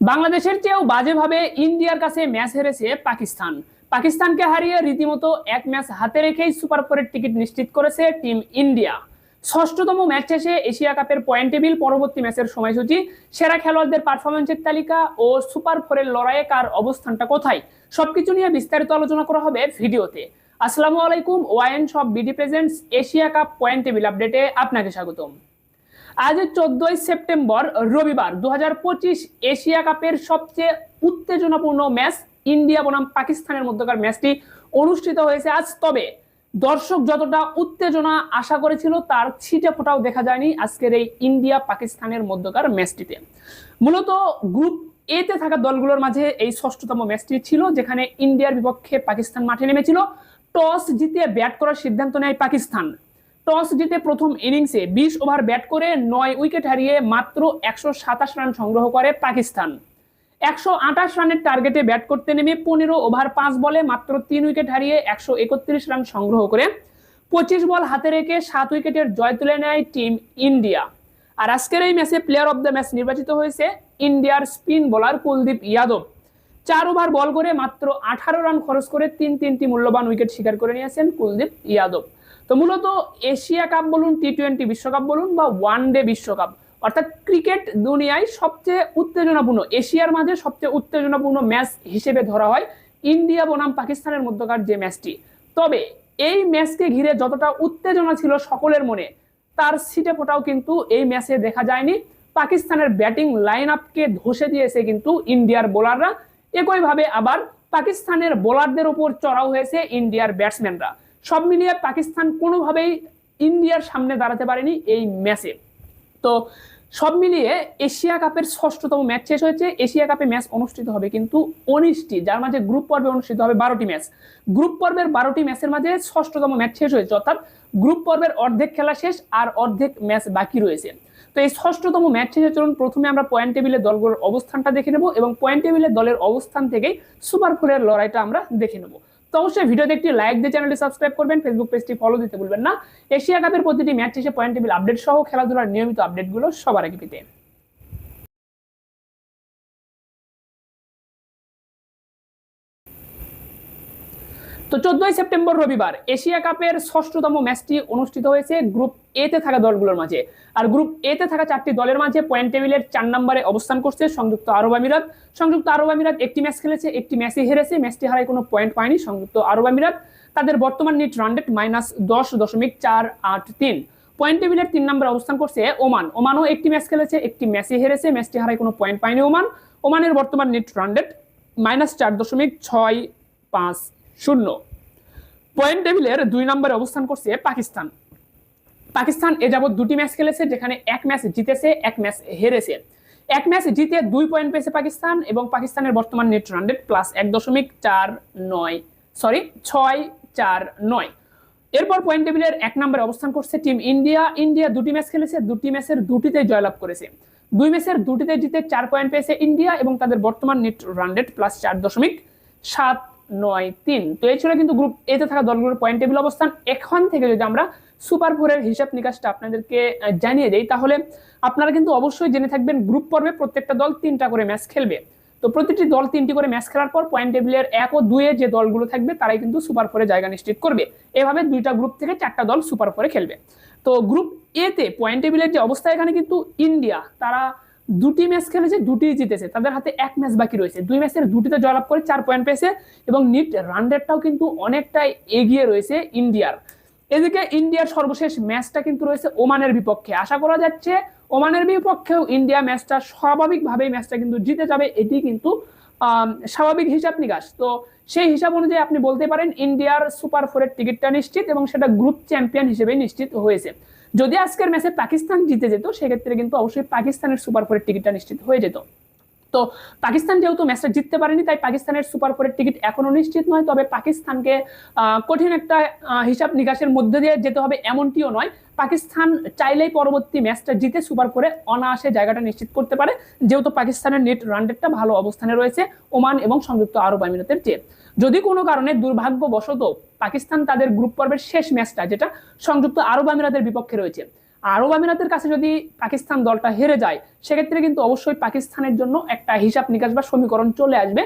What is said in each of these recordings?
বাংলাদেশের চেয়েও বাজেভাবে ইন্ডিয়ার কাছে ম্যাচ হেরেছে পাকিস্তান। পাকিস্তানকে হারিয়ে রীতিমতো এক ম্যাচ হাতে রেখেই সুপার ফোরের টিকিট নিশ্চিত করেছে টিম ইন্ডিয়া। ষষ্ঠতম ম্যাচ শেষে এশিয়া কাপের পয়েন্ট টেবিল পরবর্তী ম্যাচের সময়সূচি। সেরা খেলোয়াড়দের পারফরমেন্সের তালিকা ও সুপার ফোরের লড়াইয়ে কার অবস্থানটা কোথায়, সবকিছু নিয়ে বিস্তারিত আলোচনা করা হবে ভিডিওতে। আসসালামু আলাইকুম, wine shop BD presents, Asia cup point table আপডেটে আপনাকে স্বাগতম। আজ চোদ্দই সেপ্টেম্বর, রবিবার দু হাজার পঁচিশ এশিয়া কাপের সবচেয়ে উত্তেজনাপূর্ণ ম্যাচ ইন্ডিয়া বনাম পাকিস্তানের মধ্যকার ম্যাচটি অনুষ্ঠিত হয়েছে আজ। তবে দর্শক যতটা উত্তেজনা আশা করেছিল, তার ছিটে ফোটাও দেখা যায়নি আজকের এই ইন্ডিয়া পাকিস্তানের মধ্যকার ম্যাচটিতে। মূলত গ্রুপ এতে থাকা দলগুলোর মাঝে এই ষষ্ঠতম ম্যাচটি ছিল, যেখানে ইন্ডিয়ার বিপক্ষে পাকিস্তান মাঠে নেমেছিল। টস জিতে ব্যাট করার সিদ্ধান্ত নেয় পাকিস্তান। টস জিতে প্রথম ইনিংসে বিশ ওভার ব্যাট করে নয় উইকেট হারিয়ে মাত্র একশো সাতাশ রান সংগ্রহ করে পাকিস্তান। একশো আঠাশ রানের টার্গেটে ব্যাট করতে নেমে পনেরো ওভার পাঁচ বলে মাত্র তিন উইকেট হারিয়ে একশো একত্রিশ রান সংগ্রহ করে পঁচিশ বল হাতে রেখে সাত উইকেটের জয় তুলে নেয় টিম ইন্ডিয়া। আর আজকের এই ম্যাচে প্লেয়ার অব দ্য ম্যাচ নির্বাচিত হয়েছে ইন্ডিয়ার স্পিন বোলার কুলদীপ ইয়াদব। চার ওভার বল করে মাত্র আঠারো রান খরচ করে তিন তিনটি মূল্যবান উইকেট শিকার করে নিয়েছেন কুলদীপ যাদব তো মূলত এশিয়া কাপ বলুন টি টোয়েন্টি বিশ্বকাপ বলুন বা ওয়ান ডে বিশ্বকাপ, অর্থাৎ ক্রিকেট দুনিয়ায় সবচেয়ে উত্তেজনাপূর্ণ, এশিয়ার মাঝে সবচেয়ে উত্তেজনাপূর্ণ ম্যাচ হিসেবে ধরা হয় ইন্ডিয়া বনাম পাকিস্তানের মধ্যকার যে ম্যাচটি তবে এই ম্যাচকে ঘিরে যতটা উত্তেজনা ছিল সকলের মনে, তার সিটে ফোটাও কিন্তু এই ম্যাচে দেখা যায়নি। পাকিস্তানের ব্যাটিং লাইন আপকে ধসে দিয়েছে কিন্তু ইন্ডিয়ার বোলাররা একইভাবে আবার পাকিস্তানের বোলারদের উপর চড়াও হয়েছে ইন্ডিয়ার ব্যাটসম্যানরা সব মিলিয়ে পাকিস্তান কোনোভাবেই ইন্ডিয়ার সামনে দাঁড়াতে পারেনি এই ম্যাচে। তো সব মিলিয়ে এশিয়া কাপের ষষ্ঠতম ম্যাচ শেষ হয়েছে। এশিয়া কাপে ম্যাচ অনুষ্ঠিত হবে কিন্তু উনিশটি, যার মাঝে গ্রুপ পর্বে অনুষ্ঠিত হবে বারোটি ম্যাচ। গ্রুপ পর্বের বারোটি ম্যাচের মাঝে ষষ্ঠতম ম্যাচ শেষ হয়েছে, অর্থাৎ গ্রুপ পর্বের অর্ধেক খেলা শেষ আর অর্ধেক ম্যাচ বাকি রয়েছে। তো এই ষষ্ঠতম ম্যাচ শেষে চলুন, প্রথমে আমরা পয়েন্ট টেবিলে দলগুলোর অবস্থানটা দেখে নেব এবং পয়েন্ট টেবিলে দলের অবস্থান থেকেই সুপার ফোরের লড়াইটা আমরা দেখে নেব। তো অবশ্যই ভিডিওতে একটি লাইক দিয়ে চ্যানেলটি সাবস্ক্রাইব করবেন ফেসবুক পেজটি ফলো দিতে ভুলবেন না। এশিয়া কাপের প্রতিটি ম্যাচ শেষে পয়েন্ট টেবিল আপডেট সহ খেলাধুলার নিয়মিত আপডেটগুলো সবার আগে পেতে। তো চোদ্দই সেপ্টেম্বর রবিবার এশিয়া কাপের ষষ্ঠতম ম্যাচটি অনুষ্ঠিত হয়েছে গ্রুপ এ তে থাকা দলগুলোর মাঝে। আর গ্রুপ এ তে থাকা চারটি দলের মাঝে পয়েন্ট টেবিলের চার নম্বরে অবস্থান করছে সংযুক্ত আরব আমিরাত। সংযুক্ত আরব আমিরাত একটি ম্যাচ খেলেছে, একটি ম্যাচই হেরেছে, ম্যাচটি হারায় কোনো পয়েন্ট পায়নি সংযুক্ত আরব আমিরাত। তাদের বর্তমান নিট রানডেট মাইনাস দশ দশমিক চার আট তিন। পয়েন্ট টেবিলের তিন নম্বরে অবস্থান করছে ওমান। ওমানও একটি ম্যাচ খেলেছে, একটি ম্যাচই হেরেছে, ম্যাচটি হারায় কোনো পয়েন্ট পায়নি ওমান। ওমানের বর্তমান নেট রানডেট মাইনাস চার দশমিক ছয় পাঁচ শূন্য। পয়েন্ট টেবিলের দুই নম্বরে অবস্থান করছে পাকিস্তান। পাকিস্তান এ যাবৎ দুটি ম্যাচ খেলেছে, যেখানে এক ম্যাচ জিতেছে, এক ম্যাচ হেরেছে। এক ম্যাচ জিতে দুই পয়েন্ট পেয়েছে পাকিস্তান এবং পাকিস্তানের বর্তমান নেট রানডেট প্লাস এক দশমিক চার নয় সরি ছয় চার নয়। এরপর পয়েন্ট টেবিলের এক নম্বরে অবস্থান করছে টিম ইন্ডিয়া। ইন্ডিয়া দুটি ম্যাচ খেলেছে, দুটি ম্যাচের দুটিতে জয়লাভ করেছে। দুই ম্যাচের দুটিতে জিতে চার পয়েন্ট পেয়েছে ইন্ডিয়া এবং তাদের বর্তমান নেট রানডেট প্লাস চার দশমিক সাত নয়, তিন। তো এই ছিল কিন্তু গ্রুপ এতে থাকা দলগুলোর পয়েন্ট টেবিল অবস্থান। এখন থেকে যদি আমরা সুপার ফোরের হিসাব নিকাশটা আপনাদেরকে জানিয়ে দেই, তাহলে আপনারা কিন্তু অবশ্যই জেনে থাকবেন গ্রুপ পর্বে প্রত্যেকটা দল তিনটা করে ম্যাচ খেলবে। তো প্রতিটি দল তিনটি করে ম্যাচ খেলার পর পয়েন্ট টেবিলের এক ও দুয়ে যে দলগুলো থাকবে, তারাই কিন্তু সুপার ফোরে জায়গা নিশ্চিত করবে। এভাবে দুইটা গ্রুপ থেকে চারটা দল সুপার ফোরে খেলবে। তো গ্রুপ এতে পয়েন্ট টেবিলের যে অবস্থা, এখানে কিন্তু ইন্ডিয়া তারা দুটি ম্যাচ খেলেছে দুটি জিতেছে, তাদের হাতে এক ম্যাচ বাকি রয়েছে। দুই ম্যাচের দুটিতে জয়লাভ করে চার পয়েন্ট পেয়েছে এবং নিট রান রেটটাও কিন্তু অনেকটাই এগিয়ে রয়েছে ইন্ডিয়ার। এদিকে ইন্ডিয়ার সর্বশেষ ম্যাচটা কিন্তু রয়েছে ওমানের বিপক্ষে। আশা করা যাচ্ছে ওমানের বিপক্ষেও ইন্ডিয়া ম্যাচটা স্বাভাবিকভাবেই ম্যাচটা কিন্তু জিতে যাবে, এটি কিন্তু স্বাভাবিক হিসাব নিকাশ। তো সেই হিসাব অনুযায়ী আপনি বলতে পারেন, ইন্ডিয়ার সুপার ফোরের টিকিটটা নিশ্চিত এবং সেটা গ্রুপ চ্যাম্পিয়ন হিসেবে নিশ্চিত হয়েছে। যদি আজকের ম্যাচে পাকিস্তান জিতে যেত, সেক্ষেত্রে কিন্তু অবশ্যই পাকিস্তানের সুপার ফোরের টিকিটটা নিশ্চিত হয়ে যেত। তো পাকিস্তান যেহেতু ম্যাচটা জিততে পারেনি, তাই পাকিস্তানের সুপার ফোরের টিকিট এখনও নিশ্চিত নয়। তবে পাকিস্তানকে কঠিন একটা হিসাব নিকাশের মধ্যে দিয়ে যেতে হবে এমনটিও নয়। পাকিস্তান চাইলেই পরবর্তী ম্যাচটা জিতে সুপার ফোরে অনায়াসে জায়গাটা নিশ্চিত করতে পারে। যেহেতু পাকিস্তানের নেট রানডেটটা ভালো অবস্থানে রয়েছে, ওমান এবং সংযুক্ত আরব আমিরাতের চেয়ে যদি কোনো কারণে দুর্ভাগ্যবশত পাকিস্তান তাদের গ্রুপ পর্বের শেষ ম্যাচটা যেটা সংযুক্ত আরব আমিরাতের বিপক্ষে রয়েছে। আরব আমিরাতের কাছে যদি পাকিস্তান দলটা হেরে যায়, সেক্ষেত্রে কিন্তু অবশ্যই পাকিস্তানের জন্য একটা হিসাব নিকাশ বা সমীকরণ চলে আসবে।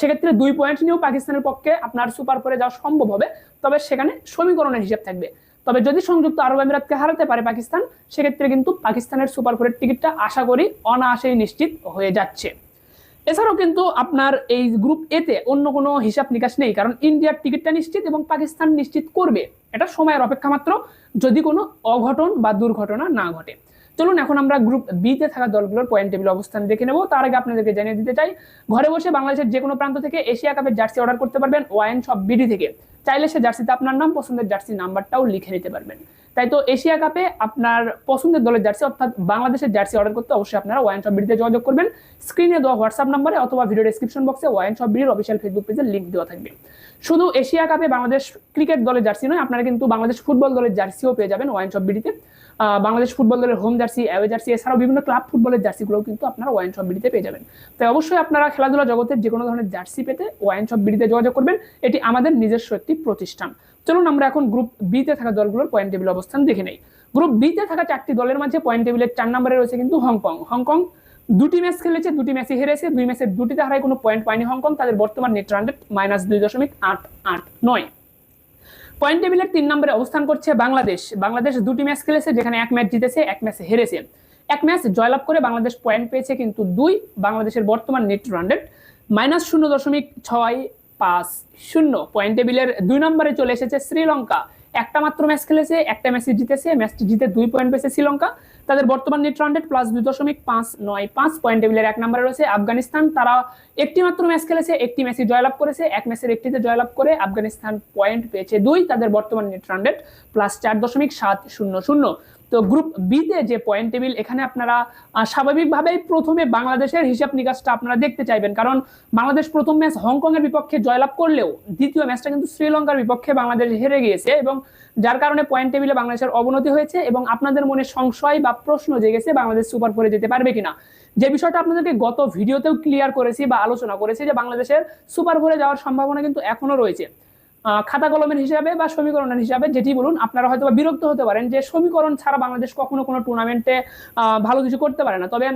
সেক্ষেত্রে দুই পয়েন্ট নিয়েও পাকিস্তানের পক্ষে আপনার সুপার ফোরে যাওয়া সম্ভব হবে, তবে সেখানে সমীকরণের হিসাব থাকবে। তবে যদি সংযুক্ত আরব আমিরাতকে হারাতে পারে পাকিস্তান, সেক্ষেত্রে কিন্তু পাকিস্তানের সুপার ফোরের টিকিটটা আশা করি অনায়াসেই নিশ্চিত হয়ে যাচ্ছে। এছাড়াও কিন্তু আপনার এই গ্রুপ এতে অন্য কোনো হিসাব নিকাশ নেই, কারণ ইন্ডিয়ার টিকিটটা নিশ্চিত এবং পাকিস্তান নিশ্চিত করবে। এটা সময়ের অপেক্ষা মাত্র, যদি কোনো অঘটন বা দুর্ঘটনা না ঘটে। চলুন এখন আমরা গ্রুপ বিতে থাকা দলগুলোর পয়েন্ট টেবিল অবস্থান দেখে নেব। তার আগে আপনাদেরকে জানিয়ে দিতে চাই, ঘরে বসে বাংলাদেশের যে কোনো প্রান্ত থেকে এশিয়া কাপের জার্সি অর্ডার করতে পারবেন ওয়াইন সব বিডি থেকে। চাইলে সে জার্সিতে আপনার নাম, পছন্দের জার্সি নাম্বারটাও লিখে নিতে পারবেন। তাই তো এশিয়া কাপে আপনার পছন্দের দলের জার্সি অর্থাৎ বাংলাদেশের জার্সি অর্ডার করতে অবশ্যই আপনারা ওয়াইন শপ বিডিতে যোগাযোগ করবেন। স্ক্রিনে দেওয়া হোয়াটসঅ্যাপ নাম্বারে অথবা ভিডিও ডেসক্রিপশন বক্সে ওয়াইন শপ বিডির অফিসিয়াল ফেসবুক পেজের লিঙ্ক দেওয়া থাকবে। শুধু এশিয়া কাপে বাংলাদেশ ক্রিকেট দলের জার্সি নয়, আপনারা কিন্তু বাংলাদেশ ফুটবল দলের জার্সিও পেয়ে যাবেন ওয়াইন শপ বিডিতে বাংলাদেশ ফুটবল দলের হোম জার্সি অ্যাওয়ে জার্সি, এছাড়াও বিভিন্ন ক্লাব ফুটবলের জার্সিগুলোও কিন্তু আপনারা ওয়াইন শপ বিডিতে পেয়ে যাবেন। তাই অবশ্যই আপনারা খেলাধুলা জগতের যে কোনো ধরনের জার্সি পেতে ওয়াইন শপ বিডিতে যোগাযোগ করবেন। এটি আমাদের নিজস্ব একটি প্রতিষ্ঠান। চলুন আমরা এখন গ্রুপ বিতে থাকা দলগুলোর পয়েন্ট টেবিল অবস্থান দেখে নেই। গ্রুপ বিতে থাকা চারটি দলের মাঝে পয়েন্ট টেবিলের চার নম্বরে রয়েছে কিন্তু হংকং। হংকং দুটি ম্যাচ খেলেছে, দুটি ম্যাচে হেরেছে, দুই ম্যাচের দুটিতে হারায় কোনো পয়েন্ট পায়নি হংকং, তাদের বর্তমান নেট রান মাইনাস দুই দশমিক আট আট নয়। পয়েন্ট টেবিলের তিন নম্বরে অবস্থান করছে বাংলাদেশ। বাংলাদেশ দুটি ম্যাচ খেলেছে, যেখানে এক ম্যাচ জিতেছে, এক ম্যাচে হেরেছে। এক ম্যাচ জয়লাভ করে বাংলাদেশ পয়েন্ট পেয়েছে কিন্তু দুই, বাংলাদেশের বর্তমান নেট রান রেট মাইনাস শূন্য দশমিক ছয় পাঁচ শূন্য। পয়েন্ট টেবিলের দুই নম্বরে চলে এসেছে শ্রীলঙ্কা। একটা মাত্র ম্যাচ খেলেছে, একটা ম্যাচে জিতেছে ম্যাচটি জিতে দুই পয়েন্ট পেয়েছে শ্রীলঙ্কা। তাদের বর্তমান নেট রান রেট প্লাস দুই দশমিক পাঁচ নয় পাঁচ। পয়েন্ট টেবিলের এক নম্বরে রয়েছে আফগানিস্তান। তারা একটি মাত্র ম্যাচ খেলেছে, একটি ম্যাচে জয়লাভ করেছে, এক ম্যাচের একটিতে জয়লাভ করে আফগানিস্তান পয়েন্ট পেয়েছে দুই। তাদের বর্তমান নেট রান রেট প্লাস চার দশমিক সাত শূন্য শূন্য। তো গ্রুপ বিতে যে পয়েন্ট টেবিল এখানে আপনারা স্বাভাবিকভাবেই প্রথমে বাংলাদেশের হিসাব নিকাশটা আপনারা দেখতে চাইবেন। কারণ বাংলাদেশ প্রথম ম্যাচ হংকং এর বিপক্ষে জয়লাভ করলেও দ্বিতীয় ম্যাচটা কিন্তু শ্রীলঙ্কার বিপক্ষে বাংলাদেশ হেরে গিয়েছে এবং যার কারণে পয়েন্ট টেবিলে বাংলাদেশের অবনতি হয়েছে এবং আপনাদের মনে সংশয় বা প্রশ্ন জেগেছে বাংলাদেশ সুপার ফোরে যেতে পারবে কিনা। যে বিষয়টা আপনাদেরকে গত ভিডিওতেও ক্লিয়ার করেছি বা আলোচনা করেছি যে বাংলাদেশের সুপার ফোরে যাওয়ার সম্ভাবনা কিন্তু এখনও রয়েছে। খাতা কলমের হিসাবে বা সমীকরণের হিসাবে যেটি বলুন, আপনারা হয়তো বিরক্ত হতে পারেন যে সমীকরণ ছাড়া বাংলাদেশ কখনো কোনো টুর্নামেন্টে ভালো কিছু করতে পারে না। তবে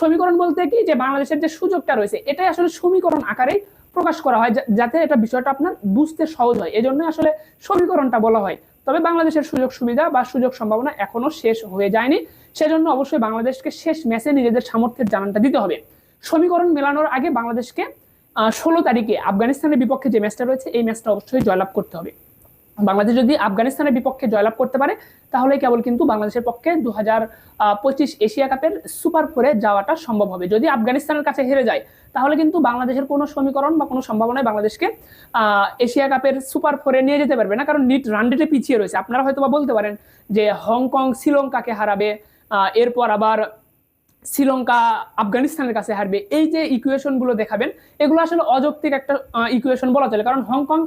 সমীকরণ বলতে কি যে বাংলাদেশের যে সুযোগটা রয়েছে, এটাই আসলে সমীকরণ আকারেই প্রকাশ করা হয় যাতে এটা বিষয়টা আপনার বুঝতে সহজ হয়। এজন্য আসলে সমীকরণটা বলা হয়। তবে বাংলাদেশের সুযোগ সুবিধা বা সুযোগ সম্ভাবনা এখনও শেষ হয়ে যায়নি। সেজন্য অবশ্যই বাংলাদেশকে শেষ ম্যাচে নিজেদের সামর্থ্যের জানানটা দিতে হবে। সমীকরণ মেলানোর আগে বাংলাদেশকে ষোলো তারিখে আফগানিস্তানের বিপক্ষে যে ম্যাচটা রয়েছে, এই ম্যাচটা অবশ্যই জয়লাভ করতে হবে। বাংলাদেশ যদি আফগানিস্তানের বিপক্ষে জয়লাভ করতে পারে, তাহলে কেবল কিন্তু বাংলাদেশের পক্ষে দু পঁচিশ এশিয়া কাপের সুপার ফোরে যাওয়াটা সম্ভব হবে। যদি আফগানিস্তানের কাছে হেরে যায়, তাহলে কিন্তু বাংলাদেশের কোনো সমীকরণ বা কোনো সম্ভাবনায় বাংলাদেশকে এশিয়া কাপের সুপার ফোরে নিয়ে যেতে পারবে না। কারণ নিট রানডেটে পিছিয়ে রয়েছে। আপনারা হয়তো বা বলতে পারেন যে হংকং শ্রীলঙ্কাকে হারাবে এরপর আবার শ্রীলঙ্কা, আফগানিস্তানের কাছে হারবে। এই যে ইকুয়েশনগুলো দেখাবেন, এগুলো আসলে অযৌক্তিক একটা ইকুয়েশন বলা চলে। কারণ হংকং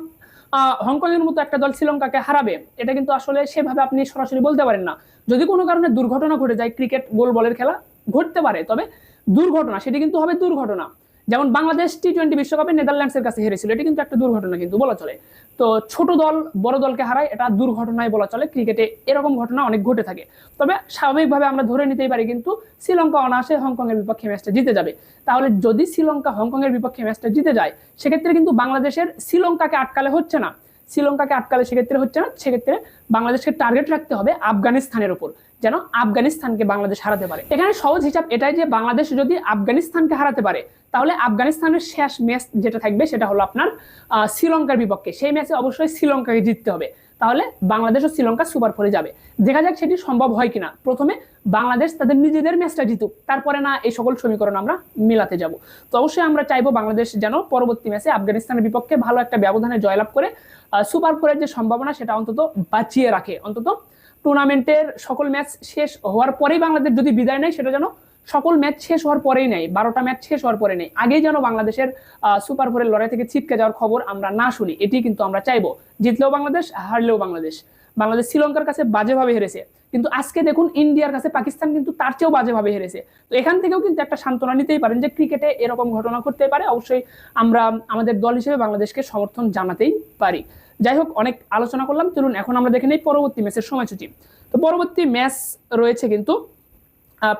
হংকং এর মতো একটা দল শ্রীলঙ্কাকে হারাবে, এটা কিন্তু আসলে সেভাবে আপনি সরাসরি বলতে পারেন না। যদি কোনো কারণে দুর্ঘটনা ঘটে যায়, ক্রিকেট, গোল, বলের খেলা ঘটতে পারে, তবে দুর্ঘটনা, সেটি কিন্তু হবে দুর্ঘটনা। যেমন বাংলাদেশ টি টোয়েন্টি বিশ্বকাপে নেদারল্যান্ডসের কাছে হেরেছিল, এটি কিন্তু একটা দুর্ঘটনা কিন্তু বলা চলে। তো ছোট দল বড় দলকে হারায়, এটা দুর্ঘটনায় বলা চলে। ক্রিকেটে এরকম ঘটনা অনেক ঘটে থাকে। তবে স্বাভাবিকভাবে আমরা ধরে নিতেই পারি কিন্তু শ্রীলঙ্কা অনায়াসে হংকং এর বিপক্ষে ম্যাচটা জিতে যাবে। তাহলে যদি শ্রীলঙ্কা হংকং এর বিপক্ষে ম্যাচটা জিতে যায়, সেক্ষেত্রে কিন্তু বাংলাদেশের শ্রীলঙ্কাকে আটকালে হচ্ছে না। শ্রীলঙ্কাকে আটকালে সেক্ষেত্রে হচ্ছে না, সেক্ষেত্রে বাংলাদেশকে টার্গেট রাখতে হবে আফগানিস্তানের উপর। যেন আফগানিস্তানকে বাংলাদেশ হারাতে পারে। এখানে সহজ হিসাব এটাই যে বাংলাদেশ যদি আফগানিস্তানকে হারাতে পারে, তাহলে আফগানিস্তানের শেষ ম্যাচ যেটা থাকবে সেটা হলো আপনার শ্রীলঙ্কার বিপক্ষে। সেই ম্যাচে অবশ্যই শ্রীলঙ্কাকে জিততে হবে। তাহলে বাংলাদেশ ও শ্রীলঙ্কা সুপার ফোরে যাবে। দেখা যাক সেটি সম্ভব হয় কিনা। প্রথমে বাংলাদেশ তাদের নিজেদের ম্যাচটা জিতুক, তারপরে না এই সকল সমীকরণ আমরা মিলাতে যাব। তো অবশ্যই আমরা চাইব বাংলাদেশ যেন পরবর্তী ম্যাচে আফগানিস্তানের বিপক্ষে ভালো একটা ব্যবধানে জয়লাভ করে সুপার ফোরের যে সম্ভাবনা সেটা অন্তত বাঁচিয়ে রাখে। অন্তত টুর্নামেন্টের সকল ম্যাচ শেষ হওয়ার পরেই বাংলাদেশ যদি বিদায় নেয়, সেটা যেন সকল ম্যাচ শেষ হওয়ার পরেই নেই বারোটা ম্যাচ শেষ হওয়ার পরে নেই আগেই যেন বাংলাদেশের সুপার ফোরের লড়াই থেকে ছিটকে যাওয়ার খবর আমরা না শুনি এটি কিন্তু আমরা চাইব। জিতলেও বাংলাদেশ, হারলেও বাংলাদেশ। বাংলাদেশ শ্রীলঙ্কার কাছে বাজেভাবে হেরেছে। কিন্তু আজকে দেখুন ইন্ডিয়ার কাছে পাকিস্তান কিন্তু তার চেয়েও বাজেভাবে হেরেছে। তো এখান থেকেও কিন্তু একটা সান্ত্বনা নিতেই পারেন যে ক্রিকেটে এরকম ঘটনা ঘটতে পারে। অবশ্যই আমরা আমাদের দল হিসেবে বাংলাদেশকে সমর্থন জানাতেই পারি। যাই হোক, অনেক আলোচনা করলাম। চলুন, এখন আমরা দেখে নেই পরবর্তী ম্যাচের সময়সূচি। তো পরবর্তী ম্যাচ রয়েছে কিন্তু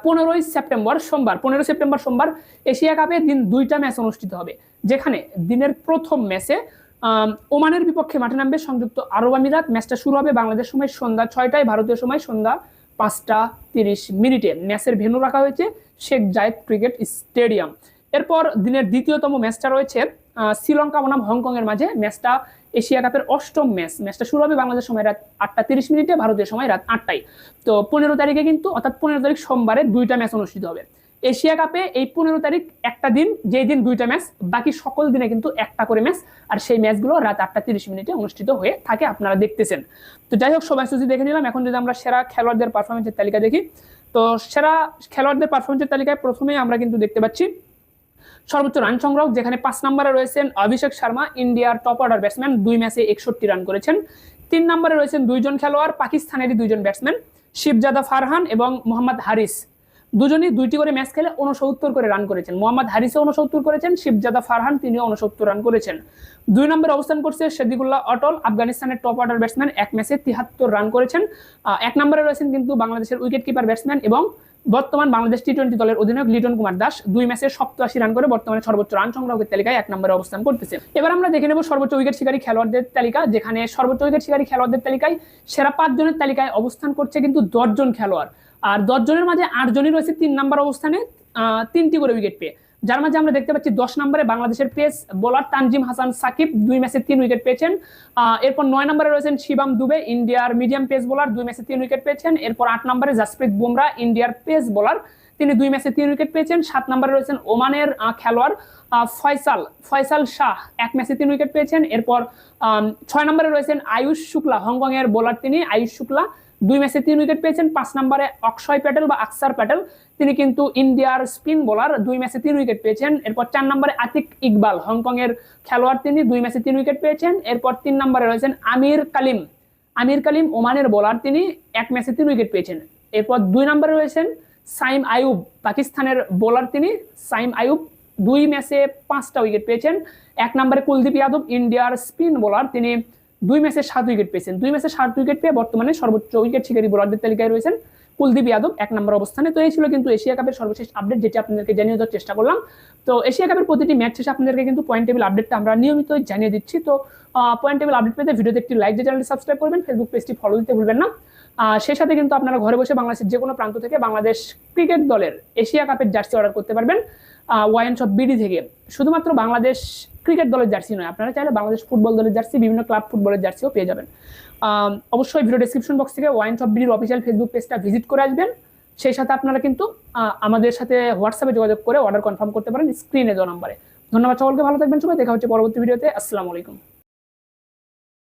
পনেরোই সেপ্টেম্বর সোমবার। পনেরোই সেপ্টেম্বর সোমবার এশিয়া কাপে দিন দুইটা ম্যাচ অনুষ্ঠিত হবে, যেখানে দিনের প্রথম ম্যাচে ওমানের বিপক্ষে মাঠে নামবে সংযুক্ত আরব আমিরাত। ম্যাচটা শুরু হবে বাংলাদেশ সময় সন্ধ্যা ছয়টায়, ভারতীয় সময় সন্ধ্যা পাঁচটা তিরিশ মিনিটে। ম্যাচের ভেন্যু রাখা হয়েছে শেখ জায়েদ ক্রিকেট স্টেডিয়াম। এরপর দিনের দ্বিতীয়তম ম্যাচটা রয়েছে শ্রীলঙ্কা বনাম হংকং এর মাঝে। ম্যাচটা এশিয়া কাপের অষ্টম ম্যাচ। ম্যাচটা শুরু হবে বাংলাদেশ সময় রাত আটটা তিরিশ মিনিটে, ভারতীয় সময় রাত আটটায়। তো পনেরো তারিখে কিন্তু, অর্থাৎ পনেরো তারিখ সোমবারে দুইটা ম্যাচ অনুষ্ঠিত হবে। এশিয়া কাপে এই পনেরো তারিখ একটা দিন, যেই দিন দুইটা ম্যাচ বাকি সকল দিনে কিন্তু একটা করে ম্যাচ আর সেই ম্যাচগুলো রাত আটটা তিরিশ মিনিটে অনুষ্ঠিত হয়ে থাকে আপনারা দেখতেছেন। তো যাই হোক, সবাই সুযোগ দেখে নিলাম। এখন যদি আমরা সেরা খেলোয়াড়দের পারফরমেন্সের তালিকা দেখি, তো সেরা খেলোয়াড়দের পারফরমেন্সের তালিকায় প্রথমেই আমরা কিন্তু দেখতে পাচ্ছি সর্বোচ্চ রান সংগ্রহ যেখানে পাঁচ নম্বরে রয়েছেন অভিষেক শর্মা, ইন্ডিয়ার টপ অর্ডার ব্যাটসম্যান দুই ম্যাচে একষট্টি রান করেছেন। তিন নম্বরে রয়েছেন দুইজন খেলোয়াড়, পাকিস্তানেরই দুইজন ব্যাটসম্যান শিবজাদা ফারহান এবং মোহাম্মদ হারিস। দুজনই দুইটি করে ম্যাচ খেলে উনসত্তর করে রান করেছেন। মোহাম্মদ হারিসও উনসত্তর করেছেন, শিবজাদা ফারহান তিনিও উনসত্তর রান করেছেন। দুই নম্বরে অবস্থান করছে শেদিকুল্লাহ অটল, আফগানিস্তানের টপ অর্ডার ব্যাটসম্যান এক ম্যাচে তিহাত্তর রান করেছেন। এক নম্বরে রয়েছেন কিন্তু বাংলাদেশের উইকেট কিপার ব্যাটসম্যান এবং বর্তমান বাংলাদেশ টি টোয়েন্টি দলের অধিনায়ক লিটন কুমার দাস। দুই ম্যাচে সপ্তাশি রান করে বর্তমানে সর্বোচ্চ রান সংগ্রহের তালিকায় এক নম্বরে অবস্থান করতেছে। এবার আমরা দেখে নেব সর্বোচ্চ উইকেট শিকারী খেলোয়াড়দের তালিকা, যেখানে সর্বোচ্চ উইকেট শিকারী খেলোয়াড়দের তালিকায় সেরা পাঁচ জনের তালিকায় অবস্থান করছে কিন্তু দশজন খেলোয়াড়। আর দশ জনের মাঝে আট জনই রয়েছে তিন নাম্বার অবস্থানে তিনটি করে উইকেট পেয়ে। যার মাঝে আমরা দেখতে পাচ্ছি দশ নম্বরে বাংলাদেশের পেস বোলার তানজিম হাসান সাকিব দুই ম্যাচে তিন উইকেট পেয়েছেন। এরপর নয় নম্বরে রয়েছেন শিবাম দুবে, ইন্ডিয়ার মিডিয়াম পেস বোলার দুই ম্যাচে তিন উইকেট পেয়েছেন। এরপর আট নম্বরে জাসপ্রীত বুমরা, ইন্ডিয়ার পেস বোলার তিনি দুই ম্যাচে তিন উইকেট পেয়েছেন, সাত নম্বরে রয়েছেন ওমানের খেলোয়াড় ফয়সাল ফয়সাল শাহ। এক ম্যাচে তিন উইকেট পেয়েছেন, এরপর ছয় নম্বরে রয়েছেন আয়ুষ শুক্লা, হংকংয়ের বোলার তিনি, আয়ুষ শুক্লা। দুই ম্যাচে তিন উইকেট পেয়েছেন, পাঁচ নম্বরে অক্ষয় প্যাটেল বা আকসার প্যাটেল। তিনি কিন্তু ইন্ডিয়ার স্পিন বোলার, দুই ম্যাচে তিন উইকেট পেয়েছেন, এরপর চার নম্বরে আতিক ইকবাল হংকং এর খেলোয়াড় তিনি, দুই ম্যাচে তিন উইকেট পেয়েছেন, এরপর তিন নম্বরে রয়েছেন আমির কালিম। আমির কালিম, ওমানের বোলার তিনি, এক ম্যাচে তিন উইকেট পেয়েছেন। এরপর দুই নম্বরে রয়েছেন সাইম আয়ুব পাকিস্তানের বোলার তিনি। সাইম আয়ুব দুই ম্যাচে পাঁচটা উইকেট পেয়েছেন। এক নম্বরে কুলদীপ যাদব, ইন্ডিয়ার স্পিন বোলার তিনি দুই ম্যাচে সাত উইকেট পেয়েছেন। দুই ম্যাচে সাত উইকেট পেয়ে বর্তমানে সর্বোচ্চ উইকেট শিকারী বোলারদের তালিকায় রয়েছেন কুলদীপ যাদব। এক নম্বর অবস্থানে তো এই ছিল কিন্তু এশিয়া কাপের সর্বশেষ আপডেট যেটি আপনাদেরকে জানিয়ে দেওয়ার চেষ্টা করলাম। তো এশিয়া কাপের প্রতিটি ম্যাচ শেষে আপনাদেরকে কিন্তু পয়েন্ট টেবিল আপডেটটা আমরা নিয়মিত জানিয়ে দিচ্ছি। তো পয়েন্ট টেবিল আপডেট পেতে ভিডিওতে একটি লাইক দিয়ে চ্যানেলটি সাবস্ক্রাইব করবেন। ফেসবুক পেজটি ফলো দিতে ভুলবেন না। সেই সাথে কিন্তু আপনারা ঘরে বসে বাংলাদেশের যে কোনো প্রান্ত থেকে বাংলাদেশ ক্রিকেট দলের এশিয়া কাপের জার্সি অর্ডার করতে পারবেন ওয়াইন শপ বিডি থেকে। শুধুমাত্র বাংলাদেশ ক্রিকেট দলের জার্সি নয়, আপনারা চাইলে বাংলাদেশ ফুটবল দলের জার্সি, বিভিন্ন ক্লাব ফুটবলের জার্সিও পেয়ে যাবেন। অবশ্যই ভিডিও ডেসক্রিপশন বক্স থেকে ওয়াইন শপ বিডির অফিসিয়াল ফেসবুক পেজটা ভিজিট করে আসবেন। সেই সাথে আপনারা কিন্তু আমাদের সাথে হোয়াটসঅ্যাপে যোগাযোগ করে অর্ডার কনফার্ম করতে পারেন স্ক্রিনে দেওয়া নাম্বারে ধন্যবাদ সকলকে, ভালো থাকবেন সবাই। দেখা হচ্ছে পরবর্তী ভিডিওতে আসসালামু আলাইকুম।